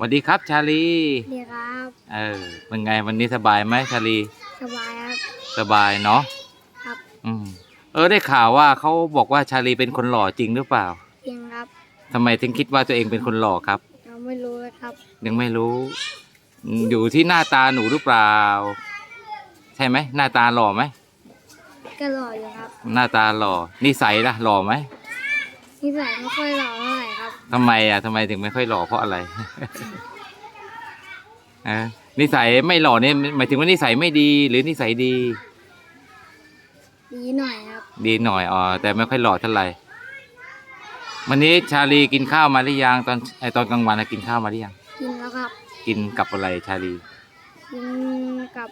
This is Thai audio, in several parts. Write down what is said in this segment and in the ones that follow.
สวัสดีครับชาลีเดีครับเออเป็นไงวันนี้สบายไหมชาลี สบายครับ สบายเนาะครับ อืมเออได้ข่าวว่าเขาบอกว่าชาลีเป็นคนหล่อจริงหรือเปล่าเพียงครับทำไมถึงคิดว่าตัวเองเป็นคนหล่อครับเราไม่รู้เลยครับ ยังไม่รู้อืมอยู่ที่หน้าตาหนูหรือเปล่า ใช่ไหมหน้าตาหล่อไหมก็หล่ออยู่ครับ หน้าตาหล่อนิสัยล่ะหล่อไหม นิสัยไม่ค่อยหล่อเท่าไหร่ครับ ทำไมอะทำไมถึงไม่ค่อยหล่อเพราะอะไรเออนิสัยไม่หล่อเนี่ยหมายถึงว่านิสัยไม่ดีหรือนิสัยดี ดีหน่อยครับ ดีหน่อยอ๋อแต่ไม่ค่อยหล่อเท่าไหร่วันนี้ชาลีกินข้าวมาหรือยังตอนไอตอนกลางวันนะกินข้าวมาหรือยังกินแล้วครับกินกับอะไรชาลี กินกับ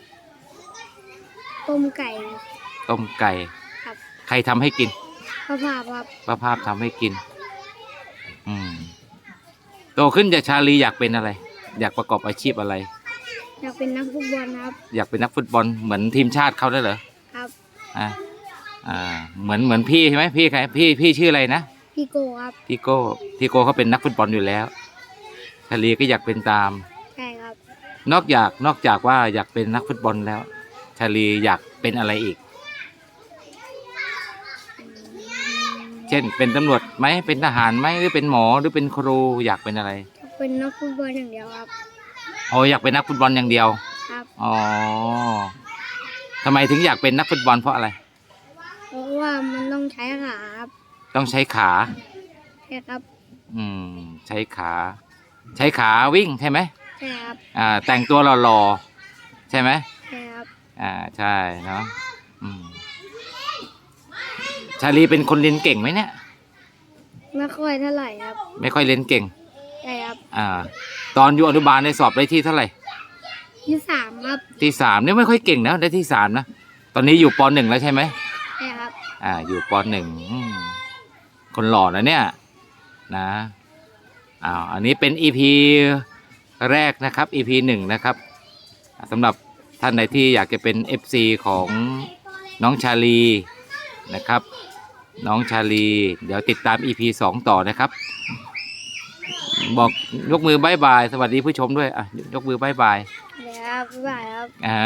ต้มไก่ ต้มไก่ครับ ใครทำให้กิน ข้าวผัดครับป้าภาพทำให้กิน อืม โตขึ้นจากชาลีอยากเป็นอะไร อยากประกอบอาชีพอะไร อยากเป็นนักฟุตบอลครับ อยากเป็นนักฟุตบอลเหมือนทีมชาติเขาได้เหรอครับ อ่าอ่า เหมือนเหมือนพี่ใช่ไหมพี่ใครพี่พี่ชื่ออะไรนะ พี่โกครับพี่โก้พี่โก้เขาเป็นนักฟุตบอลอยู่แล้วชาลีก็อยากเป็นตาม ใช่ครับ นอกจากนอกจากว่าอยากเป็นนักฟุตบอลแล้ว ชาลีอยากเป็นอะไรอีก เช่น เป็นตำรวจไหมเป็นทหารไหมหรือเป็นหมอหรือเป็นครูอยากเป็นอะไรอยากเป็นนักฟุตบอลอย่างเดียวครับ อ๋ออยากเป็นนักฟุตบอลอย่างเดียวครับ อ๋อทำไมถึงอยากเป็นนักฟุตบอลเพราะอะไร เพราะว่ามันต้องใช้ขาครับต้องใช้ขา ใช่ครับอืม ใช้ขา ใช้ขาวิ่งใช่ไหมใช่ครับอ่าแต่งตัวหล่อๆใช่ไหมใช่ครับอ่าใช่เนาะอืม ชาลีเป็นคนเรียนเก่งไหมเนี่ย ไม่ค่อยเท่าไหร่ครับไม่ค่อยเรียนเก่ง ใช่ครับอ่า ตอนอยู่อนุบาลได้สอบได้ที่เท่าไหร่ ที่สามครับที่สามเนี่ยไม่ค่อยเก่งนะได้ที่สามนะ ตอนนี้อยู่ปหนึ่งแล้วใช่ไหม ใช่ครับ อ่า อยู่ปหนึ่งอืมคนหล่อนะเนี่ย นะอ้าวอันนี้เป็นอีพีแรกนะครับอีพีหนึ่งนะครับสำหรับท่านใดที่อยากจะเป็น FC ของน้องชาลีนะครับ น้องชาลี เดี๋ยวติดตาม EP สองต่อนะครับ บอกยกมือบายบาย สวัสดีผู้ชมด้วยอะยกมือบายบาย เดี๋ยวครับบ๊ายบายครับ อ่า